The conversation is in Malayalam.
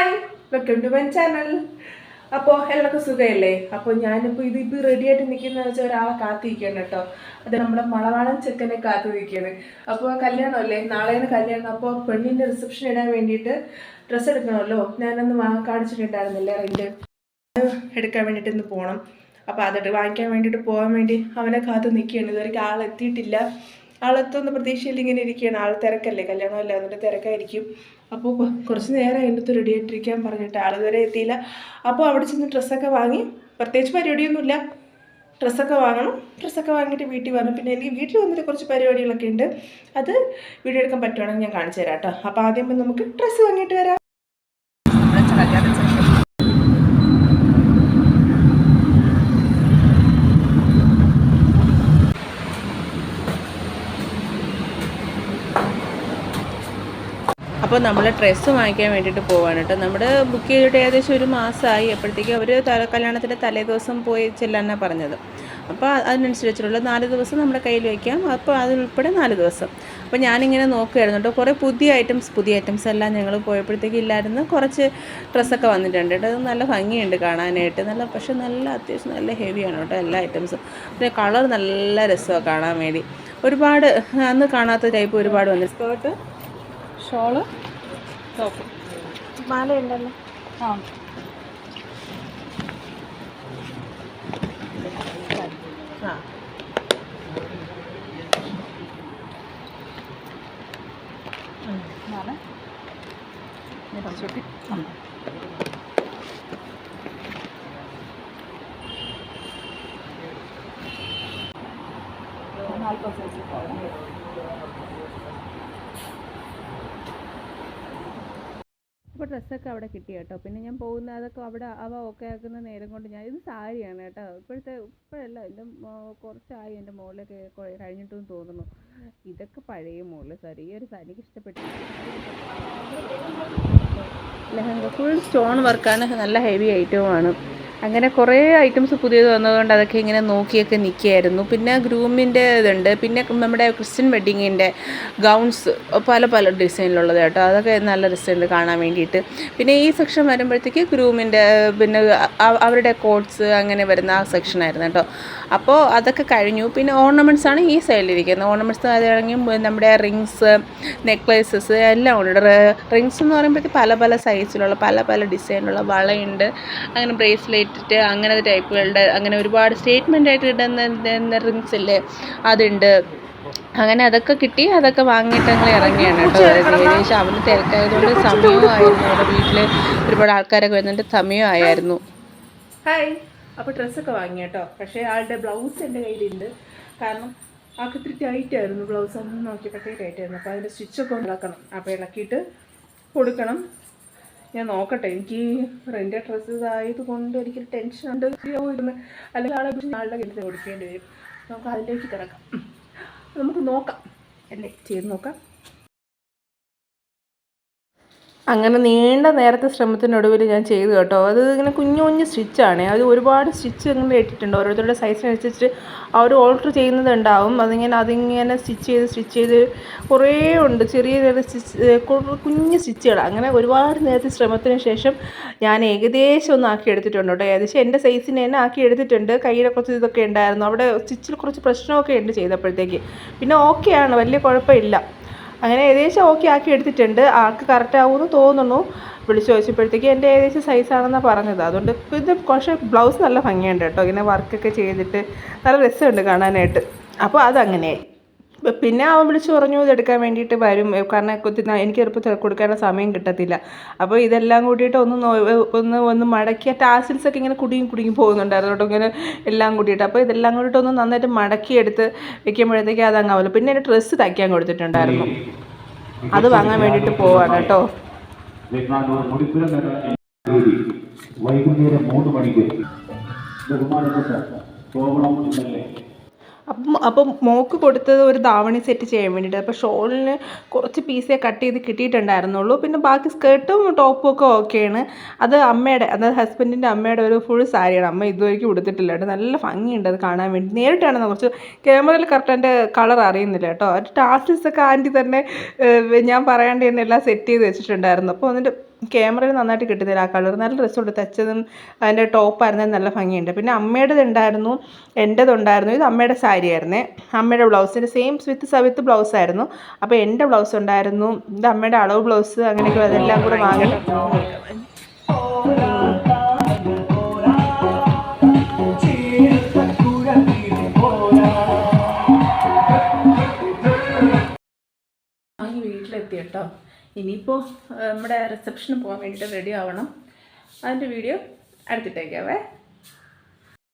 Hi welcome to my channel അപ്പോൾ എല്ലാവർക്കും സുഖമല്ലേ? അപ്പോൾ ഞാനിപ്പോൾ ഇത് ഇപ്പോൾ റെഡി ആയിട്ട് നിൽക്കുന്ന വെച്ചാൽ ഒരാളെ കാത്തിരിക്കുകയാണ് കേട്ടോ. അത് നമ്മുടെ മളവാളൻ ചെക്കനെ കാത്തു നിൽക്കുകയാണ് അപ്പോൾ കല്യാണമല്ലേ? നാളെയാണ് കല്യാണം. അപ്പോൾ പെണ്ണിന്റെ റിസപ്ഷൻ ഇടാൻ വേണ്ടിയിട്ട് ഡ്രസ്സ് എടുക്കണമല്ലോ? ഞാനൊന്ന് വാങ്ങാൻ കാണിച്ചിട്ടുണ്ടായിരുന്നില്ലേ റെന്റ് എടുക്കാൻ വേണ്ടിയിട്ട് ഇന്ന് പോകണം അപ്പോൾ അതിട്ട് വാങ്ങിക്കാൻ വേണ്ടിയിട്ട് പോകാൻ വേണ്ടി അവനെ കാത്ത് നിൽക്കുകയാണ്. ഇതുവരെ ആളെത്തിയിട്ടില്ല ആളെത്തുന്ന പ്രതീക്ഷയിൽ ഇങ്ങനെ ഇരിക്കുകയാണ്. ആൾ തിരക്കല്ലേ? കല്യാണമല്ല? അതിന്റെ തിരക്കായിരിക്കും. അപ്പോൾ കുറച്ച് നേരം അതിന്റെ അടുത്ത് റെഡി ആയിട്ടിരിക്കാൻ പറഞ്ഞിട്ട് ആൾ വരെ എത്തിയില്ല. അപ്പോൾ അവിടെ ചെന്ന് ഡ്രസ്സൊക്കെ വാങ്ങി പ്രത്യേകിച്ച് പരിപാടിയൊന്നുമില്ല. ഡ്രസ്സൊക്കെ വാങ്ങണം. ഡ്രസ്സൊക്കെ വാങ്ങിയിട്ട് വീട്ടിൽ വരണം പിന്നെ എനിക്ക് വീട്ടിൽ വന്നിട്ട് കുറച്ച് പരിപാടികളൊക്കെ ഉണ്ട്. അത് വീഡിയോ എടുക്കാൻ പറ്റുവാണെങ്കിൽ ഞാൻ കാണിച്ചു തരാം കേട്ടോ. അപ്പോൾ ആദ്യം നമുക്ക് ഡ്രസ്സ് വാങ്ങിയിട്ട് വരാം. അപ്പോൾ നമ്മൾ ഡ്രസ്സ് വാങ്ങിക്കാൻ വേണ്ടിയിട്ട് പോവാണ് കേട്ടോ. നമ്മുടെ ബുക്ക് ചെയ്തിട്ട് ഏകദേശം ഒരു മാസമായി എപ്പോഴത്തേക്കും അവർ കല്യാണത്തിന്റെ തലേ ദിവസം പോയി ചെല്ലാനാണ് പറഞ്ഞത്. അപ്പോൾ അതിനനുസരിച്ചുള്ള നാല് ദിവസം നമ്മുടെ കയ്യിൽ വയ്ക്കാം അപ്പോൾ അതിലുൾപ്പെടെ നാല് ദിവസം. അപ്പോൾ ഞാനിങ്ങനെ നോക്കുകയായിരുന്നു കേട്ടോ. കുറേ പുതിയ ഐറ്റംസ് പുതിയ ഐറ്റംസ് എല്ലാം ഞങ്ങൾ പോയപ്പോഴത്തേക്ക് ഇല്ലായിരുന്നു. കുറച്ച് ഡ്രസ്സൊക്കെ വന്നിട്ടുണ്ട് കേട്ടോ. അത് നല്ല ഭംഗിയുണ്ട് കാണാനായിട്ട്. നല്ല പക്ഷേ നല്ല അത്യാവശ്യം നല്ല ഹെവിയാണ് കേട്ടോ എല്ലാ ഐറ്റംസും പിന്നെ കളർ നല്ല രസമാണ് കാണാൻ വേണ്ടി. ഒരുപാട് അന്ന് കാണാത്ത ടൈപ്പ് ഒരുപാട് വന്നു സ്കേർട്ട് ഷോൾ ടോപ്പ് മാല ഉണ്ടല്ലോ ആ ആ നാളെ കുറച്ചുകൂട്ടി അപ്പോൾ ഡ്രസ്സൊക്കെ അവിടെ കിട്ടി കേട്ടോ. പിന്നെ ഞാൻ പോകുന്ന അതൊക്കെ അവിടെ അവ ഓക്കെ ആക്കുന്ന നേരം കൊണ്ട് ഞാൻ ഇത് സാരിയാണ് കേട്ടോ. ഇപ്പോഴത്തെ ഇപ്പോഴല്ല എന്റെ കുറച്ചായി എന്റെ മോളിലൊക്കെ കഴിഞ്ഞിട്ടും തോന്നുന്നു. ഇതൊക്കെ പഴയ മോൾ സാരി. ഈ ഒരു സാരി എനിക്ക് ഇഷ്ടപ്പെട്ടു. ലെഹങ്ക ഫുൾ സ്റ്റോൺ വർക്കാണ് നല്ല ഹെവി ഐറ്റവുമാണ് അങ്ങനെ കുറേ ഐറ്റംസ് പുതിയത് വന്നതുകൊണ്ട് അതൊക്കെ ഇങ്ങനെ നോക്കിയൊക്കെ നിൽക്കുകയായിരുന്നു പിന്നെ ഗ്രൂമിന്റെ ഇതുണ്ട്. പിന്നെ നമ്മുടെ ക്രിസ്ത്യൻ വെഡ്ഡിങ്ങിന്റെ ഗൗൺസ് പല പല ഡിസൈനിലുള്ളത് കേട്ടോ. അതൊക്കെ നല്ല രസമുണ്ട് കാണാൻ വേണ്ടിയിട്ട്. പിന്നെ ഈ സെക്ഷൻ വരുമ്പോഴത്തേക്ക് ഗ്രൂമിന്റെ പിന്നെ അവരുടെ കോട്ട്സ് അങ്ങനെ വരുന്ന ആ സെക്ഷനായിരുന്നു കേട്ടോ. അപ്പോൾ അതൊക്കെ കഴിഞ്ഞു. പിന്നെ ഓർണമെന്റ്സ് ആണ് ഈ സൈഡിലിരിക്കുന്നത് ഓർണമെന്റ്സ് അതാണെങ്കിൽ നമ്മുടെ റിങ്സ് നെക്ലേസസ് എല്ലാം ഉണ്ട് റിങ്സ് എന്ന് പറയുമ്പോഴത്തേക്ക് പല പല സൈസിലുള്ള പല പല ഡിസൈനിലുള്ള വളയുണ്ട്. അങ്ങനെ ബ്രേസ്ലെറ്റ് അങ്ങനത്തെ ടൈപ്പുകളുടെ അങ്ങനെ ഒരുപാട് സ്റ്റേറ്റ്മെന്റ് ആയിട്ട് ഇടുന്ന റിങ്സ് ഇല്ലേ? അതുണ്ട്. അങ്ങനെ അതൊക്കെ കിട്ടി അതൊക്കെ വാങ്ങിയിട്ട് ഞങ്ങൾ ഇറങ്ങിയാണ് കേട്ടോ ഏകദേശം അവന് തിരക്കായതുകൊണ്ട് സമയമായിരുന്നു അവിടെ വീട്ടിൽ ഒരുപാട് ആൾക്കാരൊക്കെ വരുന്നുണ്ട് സമയമായിരുന്നു ഹായ് അപ്പോൾ ഡ്രസ്സൊക്കെ വാങ്ങി കേട്ടോ. പക്ഷേ ആളുടെ ബ്ലൗസ് എന്റെ കയ്യിലുണ്ട്. കാരണം ആൾക്ക് ഇത്തിരി ടൈറ്റ് ആയിരുന്നു ബ്ലൗസ് ഒന്നും നോക്കിയപ്പോഴത്തേക്ക് ടൈറ്റ് ആയിരുന്നു. അപ്പോൾ അതിന്റെ സ്റ്റിച്ചൊക്കെ ഒക്കെ ഇളക്കണം അപ്പോൾ ഇളക്കിയിട്ട് കൊടുക്കണം. ഞാൻ നോക്കട്ടെ. എനിക്ക് റെന്റ് ഡ്രസ്സസ് ആയത് കൊണ്ട് എനിക്ക് ടെൻഷൻ ഉണ്ട് ഇരുന്ന് അല്ലെങ്കിൽ ആളെ ആളുടെ കയ്യിൽ കൊടുക്കേണ്ടി വരും. നമുക്ക് അതിലേക്ക് കിടക്കാം. നമുക്ക് നോക്കാം. അല്ലേ? ചെയ്ത് നോക്കാം. അങ്ങനെ നീണ്ട നേരത്തെ ശ്രമത്തിനൊടുവിൽ ഞാൻ ചെയ്തു കേട്ടോ. അത് ഇങ്ങനെ കുഞ്ഞു കുഞ്ഞു സ്റ്റിച്ചാണ്. അത് ഒരുപാട് സ്റ്റിച്ച് ഇങ്ങനെ ഇട്ടിട്ടുണ്ട്. ഓരോരുത്തരുടെ സൈസിനനുസരിച്ച് അവർ ഓൾട്ടർ ചെയ്യുന്നതുണ്ടാവും അതിങ്ങനെ അതിങ്ങനെ സ്റ്റിച്ച് ചെയ്ത് സ്റ്റിച്ച് ചെയ്ത് കുറേ ഉണ്ട്. ചെറിയ ചെറിയ സ്റ്റിച്ച് കുഞ്ഞു സ്റ്റിച്ചുകൾ. അങ്ങനെ ഒരുപാട് നേരത്തെ ശ്രമത്തിന് ശേഷം ഞാൻ ഏകദേശം ഒന്ന് ആക്കി എടുത്തിട്ടുണ്ട് കേട്ടോ. ഏകദേശം എന്റെ സൈസിന് തന്നെ ആക്കി എടുത്തിട്ടുണ്ട്. കയ്യിലെ കുറച്ച് ഇതൊക്കെ ഉണ്ടായിരുന്നു. അവിടെ സ്റ്റിച്ചിൽ കുറച്ച് പ്രശ്നമൊക്കെ ഉണ്ട് ചെയ്തപ്പോഴത്തേക്ക്. പിന്നെ ഓക്കെയാണ് വലിയ കുഴപ്പമില്ല. അങ്ങനെ ഏകദേശം ഓക്കെ ആക്കി എടുത്തിട്ടുണ്ട്. ആൾക്ക് കറക്റ്റ് ആവുമെന്ന് തോന്നുന്നു. വിളിച്ച് ചോദിച്ചപ്പോഴത്തേക്ക് എന്റെ ഏകദേശം സൈസാണെന്നാണ് പറഞ്ഞത്. അതുകൊണ്ട് ഇത് കുറച്ച് ബ്ലൗസ് നല്ല ഭംഗിയുണ്ട് കേട്ടോ. ഇങ്ങനെ വർക്കൊക്കെ ചെയ്തിട്ട് നല്ല രസമുണ്ട് കാണാനായിട്ട്. അപ്പോൾ അതങ്ങനെയായി പിന്നെ അവൻ വിളിച്ച് പറഞ്ഞു ഇതെടുക്കാൻ വേണ്ടിയിട്ട് വരും. കാരണം എനിക്ക് ചിലപ്പോൾ കൊടുക്കാനുള്ള സമയം കിട്ടത്തില്ല. അപ്പോൾ ഇതെല്ലാം കൂട്ടിയിട്ട് ഒന്ന് ഒന്ന് ഒന്ന് മടക്കിയ ടാസിൽസ് ഒക്കെ ഇങ്ങനെ കുടുങ്ങി കുടുങ്ങി പോകുന്നുണ്ടായിരുന്നു കേട്ടോ ഇങ്ങനെ എല്ലാം കൂട്ടിയിട്ട്. അപ്പോൾ ഇതെല്ലാം കൂട്ടിയിട്ട് ഒന്ന് നന്നായിട്ട് മടക്കിയെടുത്ത് വെക്കുമ്പോഴത്തേക്ക് അതങ്ങാവില്ല പിന്നെ എന്റെ ഡ്രസ്സ് തയ്ക്കാൻ കൊടുത്തിട്ടുണ്ടായിരുന്നു. അത് വാങ്ങാൻ വേണ്ടിയിട്ട് പോവാണ് കേട്ടോ. വൈകുന്നേരം മൂന്ന് മണിക്ക്. ബഹുമാനപ്പെട്ട കോവളം എംഎൽഎ അപ്പം അപ്പം മോക്ക് കൊടുത്തത് ഒരു ദാവണി സെറ്റ് ചെയ്യാൻ വേണ്ടിയിട്ട്. അപ്പോൾ ഷോളിന് കുറച്ച് പീസേ കട്ട് ചെയ്ത് കിട്ടിയിട്ടുണ്ടായിരുന്നുള്ളൂ. പിന്നെ ബാക്കി സ്കേർട്ടും ടോപ്പും ഒക്കെ ഓക്കെയാണ്. അത് അമ്മയുടെ അതായത് ഹസ്ബൻഡിന്റെ അമ്മയുടെ ഒരു ഫുൾ സാരിയാണ്. അമ്മ ഇതുവരെയ്ക്കും ഉടുത്തിട്ടില്ല കേട്ടോ. നല്ല ഭംഗിയുണ്ട് അത് കാണാൻ വേണ്ടി. നേരിട്ടാണ് കുറച്ച് ക്യാമറയിൽ കറക്റ്റ് എന്റെ കളർ അറിയുന്നില്ല കേട്ടോ. ഒരു ടാസ്റ്റിൽസൊക്കെ ആന്റി തന്നെ ഞാൻ പറയാണ്ട് തന്നെ എല്ലാം സെറ്റ് ചെയ്ത് വെച്ചിട്ടുണ്ടായിരുന്നു. അപ്പോൾ അതിന്റെ ക്യാമറയിൽ നന്നായിട്ട് കിട്ടുന്നില്ല. ആ കളർ നല്ല രസമുണ്ട്. തച്ചതും അതിന്റെ ടോപ്പായിരുന്നു നല്ല ഭംഗിയുണ്ട്. പിന്നെ അമ്മയുടേതുണ്ടായിരുന്നു എന്റേതുണ്ടായിരുന്നു ഇത് അമ്മയുടെ സാരി ആയിരുന്നേ. അമ്മയുടെ ബ്ലൗസിന്റെ സെയിം വിത്ത് സവിത്ത് ബ്ലൗസ് ആയിരുന്നു. അപ്പോൾ എന്റെ ബ്ലൗസ് ഉണ്ടായിരുന്നു. ഇത് അമ്മയുടെ അളവ് ബ്ലൗസ് അങ്ങനെയൊക്കെ അതെല്ലാം കൂടെ വാങ്ങണം വാങ്ങി വീട്ടിലെത്തി കേട്ടോ. ഇനിയിപ്പോൾ നമ്മുടെ റിസപ്ഷന് പോകാൻ വേണ്ടിയിട്ട് റെഡി ആവണം. അതിന്റെ വീഡിയോ അടുത്തിട്ടേക്കാവേ